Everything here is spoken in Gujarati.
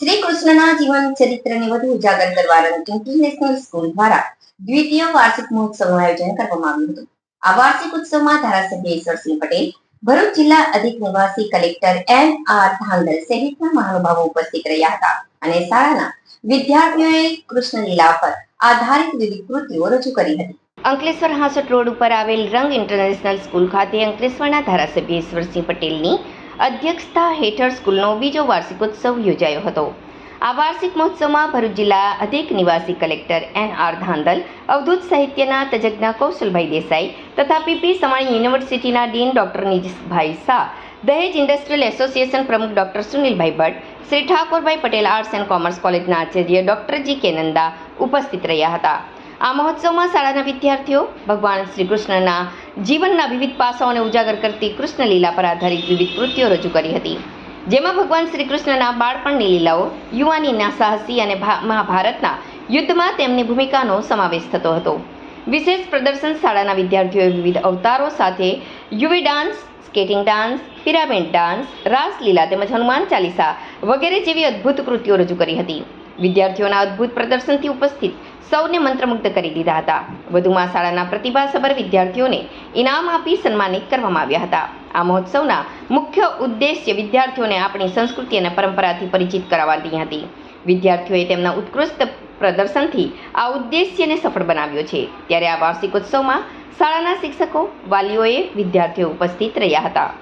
શ્રી કૃષ્ણના જીવન ચરિત્રને વધુ ઉજાગર કરવા રંગ ઇન્ટરનેશનલ સ્કૂલ દ્વારા દ્વિતીય વાર્ષિક મહોત્સવનું આયોજન કરવામાં આવ્યું હતું આ વાર્ષિક ઉત્સવમાં ધારાસભ્ય ઈશ્વરસિંહ પટેલ ભરૂચ જિલ્લા અધિક નિવાસી કલેક્ટર એમ આર ધાંગલ સહિતના મહાનુભાવો ઉપસ્થિત રહ્યા હતા. અને શાળાના વિદ્યાર્થીઓએ કૃષ્ણ લીલા પર આધારિત વિવિધ કૃતિઓ રજૂ કરી હતી. અંકલેશ્વર હાંસોટ રોડ ઉપર આવેલ રંગ ઇન્ટરનેશનલ સ્કૂલ ખાતે અંકલેશ્વરના ધારાસભ્ય ઈશ્વરસિંહ પટેલની અધ્યક્ષતા હેઠળ સ્કૂલનો બીજો વાર્ષિકોત્સવ યોજાયો હતો. આ વાર્ષિક મહોત્સવમાં ભરૂચ જિલ્લા અધિક નિવાસી કલેક્ટર એન આર ધાંધલ, અવધૂત સાહિત્યના તજજ્ઞ કૌશલભાઈ દેસાઈ તથા પીપી સવાણી યુનિવર્સિટીના ડીન ડોક્ટર નિજભાઈ શાહ, દહેજ ઇન્ડસ્ટ્રીયલ એસોસિએશન પ્રમુખ doctor Sunilbhai Bhatt, Shri Thakorbhai Patel arts and commerce કોલેજના આચાર્ય ડોક્ટર જી કે નંદા ઉપસ્થિત રહ્યા હતા. આ મહોત્સવમાં શાળાના વિદ્યાર્થીઓ, ભગવાન શ્રી કૃષ્ણના જીવનના વિવિધ પાસાઓને ઉજાગર કરતી કૃષ્ણ લીલા પર આધારિત વિવિધ કૃતિઓ રજૂ કરી હતી. જેમાં ભગવાન શ્રી કૃષ્ણના બાળપણની લીલાઓ, યુવાનીના સાહસી અને મહાભારતના યુદ્ધમાં તેમની ભૂમિકાનો સમાવેશ થતો હતો. વિશેષ પ્રદર્શન શાળાના વિદ્યાર્થીઓએ વિવિધ અવતારો સાથે UV dance, skating dance, pyramid dance Raslila તેમજ હનુમાન ચાલીસા વગેરે જેવી અદ્ભુત કૃતિઓ રજૂ કરી હતી. વિદ્યાર્થીઓના અદ્ભુત પ્રદર્શનથી ઉપસ્થિત સૌને મંત્રમુગ્ધ કરી દીધા હતા. વધુમાં શાળાના પ્રતિભાસભર વિદ્યાર્થીઓને ઇનામ આપી સન્માનિત કરવામાં આવ્યા હતા. આ મહોત્સવના મુખ્ય ઉદ્દેશ્ય વિદ્યાર્થીઓને આપણી સંસ્કૃતિ અને પરંપરાથી પરિચિત કરાવવાની હતી. વિદ્યાર્થીઓએ તેમના ઉત્કૃષ્ટ પ્રદર્શનથી આ ઉદ્દેશ્યને સફળ બનાવ્યો છે. ત્યારે આ વાર્ષિક ઉત્સવમાં શાળાના શિક્ષકો, વાલીઓએ વિદ્યાર્થીઓ ઉપસ્થિત રહ્યા હતા.